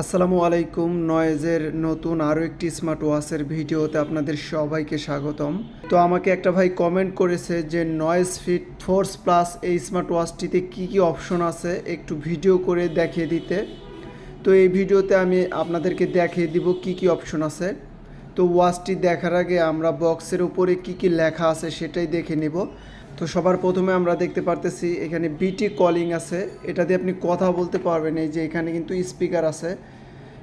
আসসালামু আলাইকুম নয়েজের নতুন আরও একটি স্মার্ট ওয়াচের ভিডিওতে আপনাদের সবাইকে স্বাগতম। তো আমাকে একটা ভাই কমেন্ট করেছে যে নয়েজ ফিট ফোর্স প্লাস এই স্মার্ট ওয়াচটিতে কী কী অপশন আছে, একটু ভিডিও করে দেখিয়ে দিতে। তো এই ভিডিওতে আমি আপনাদেরকে দেখিয়ে দিব কি কি অপশন আছে। তো ওয়াচটি দেখার আগে আমরা বক্সের উপরে কি কি লেখা আছে সেটাই দেখে নিব। তো সবার প্রথমে আমরা দেখতে পারতেছি এখানে বিটি কলিং আছে। এটা দিয়ে আপনি কথা বলতে পারবেন, এই যে এখানে কিন্তু স্পিকার আছে।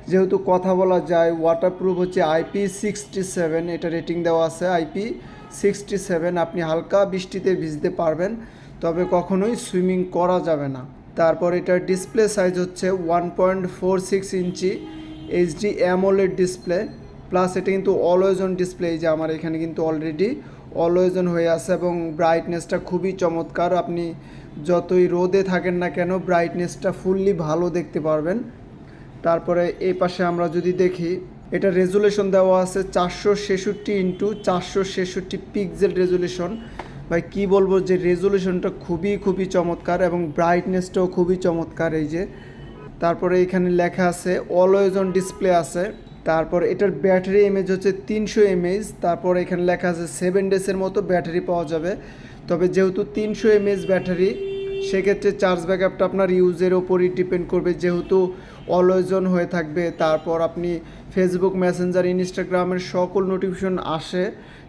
যেহেতু কথা বলা যায় ওয়াটারপ্রুফ হচ্ছে আইপি সিক্সটি সেভেন এটা রেটিং দেওয়া আছে আইপি সিক্সটি সেভেন আপনি হালকা বৃষ্টিতে ভিজতে পারবেন, তবে কখনোই সুইমিং করা যাবে না। তারপর এটার ডিসপ্লে সাইজ হচ্ছে one point four six inch HD AMOLED display plus এটা কিন্তু অলওয়েজ অন ডিসপ্লে যে আমার এখানে কিন্তু অলরেডি অলওয়েজ অন হয়ে আছে এবং ব্রাইটনেসটা খুবই চমৎকার। আপনি যতই রোদে থাকেন না কেন ব্রাইটনেসটা ফুললি ভালো দেখতে পারবেন। তারপরে এই পাশে আমরা যদি দেখি, এটা রেজুলেশন দেওয়া আছে চারশো ছেষট্টি ইন্টু চারশো ছেষট্টি পিক্সেল রেজুলেশন ভাই, কী বলব যে রেজুলেশনটা খুবই খুবই চমৎকার এবং ব্রাইটনেসটাও খুবই চমৎকার এই যে। তারপরে এখানে লেখা আছে অলওয়েজ অন ডিসপ্লে আছে। তারপর এটার ব্যাটারি এমএজ হচ্ছে তিনশো এমএজ তারপর এখানে লেখা আছে সেভেন ডেজের মতো ব্যাটারি পাওয়া যাবে। তবে যেহেতু তিনশো এমএজ ব্যাটারি, সেক্ষেত্রে চার্জ ব্যাকআপটা আপনার ইউজের ওপরই ডিপেন্ড করবে। যেহেতু অলওয়েজ অন হয়ে থাকবে, তারপর আপনি ফেসবুক মেসেঞ্জার ইনস্টাগ্রামের সকল নোটিফিকেশন আসে,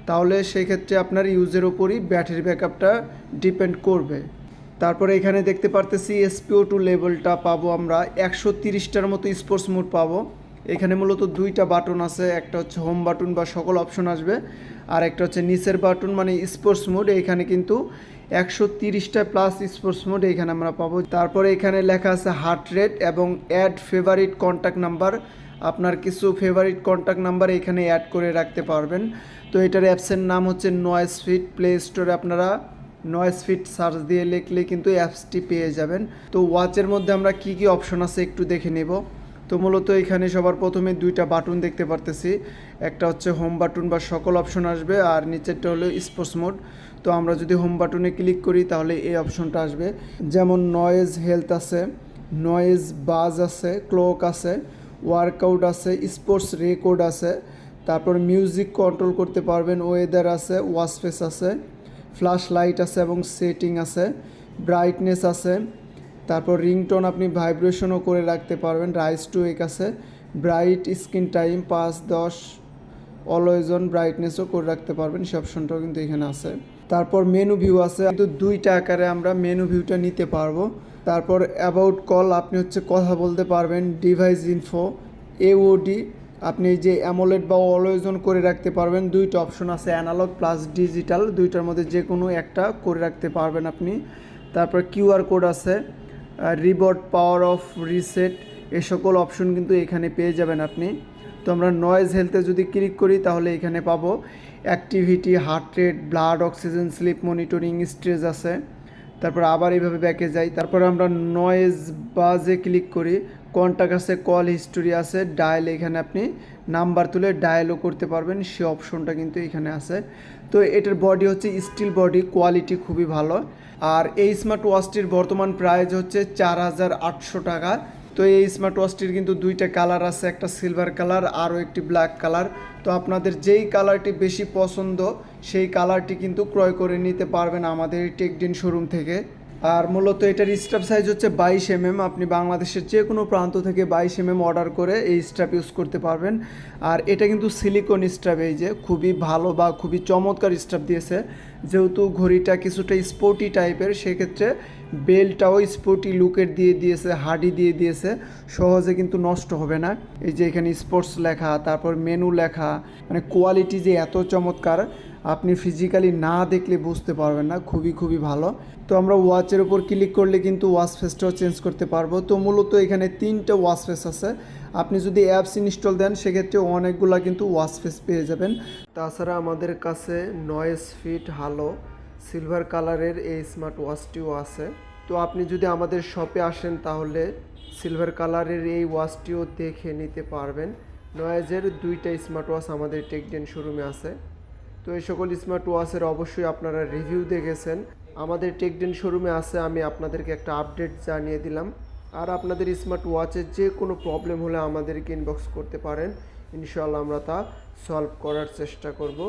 তাহলে সেক্ষেত্রে আপনার ইউজের ওপরই ব্যাটারি ব্যাকআপটা ডিপেন্ড করবে। তারপরে এখানে দেখতে পারতেছি এসপিও টু লেভেলটা পাবো আমরা, একশো তিরিশটার মতো স্পোর্টস মোড পাবো। এখানে মূলত দুইটা বাটন আছে, একটা হচ্ছে হোম বাটন বা সকল অপশন আসবে, আর একটা হচ্ছে নিচের বাটন মানে স্পোর্টস মোড এখানে কিন্তু একশো তিরিশটা প্লাস স্পোর্টস মোড এখানে আমরা পাবো। তারপরে এখানে লেখা আছে হার্ট রেট এবং অ্যাড ফেভারিট কন্ট্যাক্ট নাম্বার আপনার কিছু ফেভারিট কন্ট্যাক্ট নাম্বার এখানে অ্যাড করে রাখতে পারবেন। তো এটার অ্যাপসের নাম হচ্ছে নয়েস ফিট প্লে স্টোরে আপনারা নয়েস ফিট সার্চ দিয়ে লিখলে কিন্তু অ্যাপসটি পেয়ে যাবেন। তো ওয়াচের মধ্যে আমরা কি কি অপশন আছে একটু দেখে নেব। তো মূলত এখানে সবার প্রথমে দুইটা বাটন দেখতে পারতেছি। একটা হচ্ছে হোম বাটন বা সকল অপশন আসবে আর নিচেরটা হলো স্পোর্টস মোড তো আমরা যদি হোম বাটনে ক্লিক করি তাহলে এই অপশনটা আসবে। যেমন নয়েজ হেলথ আছে নয়েজ বাজ আছে ক্লোক আছে ওয়ার্কআউট আছে স্পোর্টস রেকর্ড আছে। তারপর মিউজিক কন্ট্রোল করতে পারবেন ওয়েদার আছে ওয়াশফেস আছে ফ্ল্যাশ লাইট আছে এবং সেটিং আছে ব্রাইটনেস আছে। তারপর রিংটোন আপনি ভাইব্রেশনও করে রাখতে পারবেন রাইস টু এক আছে ব্রাইট স্ক্রিন টাইম পাঁচ, দশ, অলওয়েজ অন ব্রাইটনেসও করে রাখতে পারবেন সে অপশনটাও কিন্তু এখানে আছে। তারপর মেনু ভিউ আছে, কিন্তু দুইটা আকারে আমরা মেনু ভিউটা নিতে পারব। তারপর অ্যাবাউট কল আপনি হচ্ছে কথা বলতে পারবেন, ডিভাইস ইনফো এওডি আপনি যে অ্যামোলেড বা অলওয়েজ অন করে রাখতে পারবেন, দুইটা অপশন আছে, অ্যানালগ প্লাস ডিজিটাল, দুইটার মধ্যে যে কোনো একটা করে রাখতে পারবেন আপনি। তারপর কিউআর কোড আছে রিবট পাওয়ার অফ রিসেট এ সকল অপশন কিন্তু এখানে পেয়ে যাবেন আপনি। তো আমরা নয়েজ হেলথে যদি ক্লিক করি, তাহলে এখানে পাবো activity heart rate blood oxygen sleep monitoring stress আছে। তারপর আবার এইভাবে ব্যাকে যাই। তারপর আমরা নয়েজ বাজে ক্লিক করি। কন্ট্যাক্ট আছে, কল হিস্টোরি আছে, ডায়াল এখানে আপনি নাম্বার তুলে ডায়ালও করতে পারবেন, সে অপশনটা কিন্তু এখানে আছে। তো এটার বডি হচ্ছে স্টিল বডি, কোয়ালিটি খুবই ভালো। আর এই স্মার্ট ওয়াচটির বর্তমান প্রাইস হচ্ছে চার হাজার আটশো টাকা। তো এই স্মার্ট ওয়াচটির কিন্তু দুইটা কালার আছে, একটা সিলভার কালার, আরও একটি ব্ল্যাক কালার। তো আপনাদের যেই কালারটি বেশি পছন্দ, সেই কালারটি কিন্তু ক্রয় করে নিতে পারবেন আমাদের টেকডিন শোরুম থেকে। আর মূলত এটার স্টাফ সাইজ হচ্ছে বাইশ এমএম আপনি বাংলাদেশের যে কোনো প্রান্ত থেকে বাইশ এমএম অর্ডার করে এই স্টাফ ইউজ করতে পারবেন। আর এটা কিন্তু সিলিকন স্টাফ এই যে খুবই ভালো বা খুবই চমৎকার স্টাফ দিয়েছে। যেহেতু ঘড়িটা কিছুটা স্পোর্টি টাইপের সেক্ষেত্রে বেলটাও স্পোর্টি লুকের দিয়ে দিয়েছে হাডি দিয়ে দিয়েছে। সহজে কিন্তু নষ্ট হবে না। এই যে এখানে স্পোর্টস লেখা, তারপর মেনু লেখা মানে কোয়ালিটি যে এত চমৎকার, আপনি ফিজিক্যালি না দেখলে বুঝতে পারবেন না। খুবই খুবই ভালো। তো আমরা ওয়াচের উপর ক্লিক করলে কিন্তু ওয়াচ ফেসটাও চেঞ্জ করতে পারব। তো মূলত এখানে তিনটা ওয়াচ ফেস আছে। আপনি যদি অ্যাপস ইনস্টল দেন, সেক্ষেত্রে অনেকগুলা কিন্তু ওয়াচ ফেস পেয়ে যাবেন। তাছাড়া আমাদের কাছে নয়েস ফিট হালো সিলভার কালারের এই স্মার্ট ওয়াচটিও আছে। তো আপনি যদি আমাদের শপে আসেন, তাহলে সিলভার কালারের এই ওয়াচটিও দেখে নিতে পারবেন। নয়েজের দুইটা স্মার্ট ওয়াচ আমাদের টেকডেন শোরুমে আছে। তো এই সকল স্মার্ট ওয়াচের অবশ্যই আপনারা রিভিউ দেখেছেন। আমাদের টেকডেন শোরুমে আছে, আমি আপনাদেরকে একটা আপডেট জানিয়ে দিলাম। আর আপনাদের স্মার্ট ওয়াচের যে কোনো প্রবলেম হলে আমাদেরকে ইনবক্স করতে পারেন। ইনশাল্লাহ আমরা তা সলভ করার চেষ্টা করব।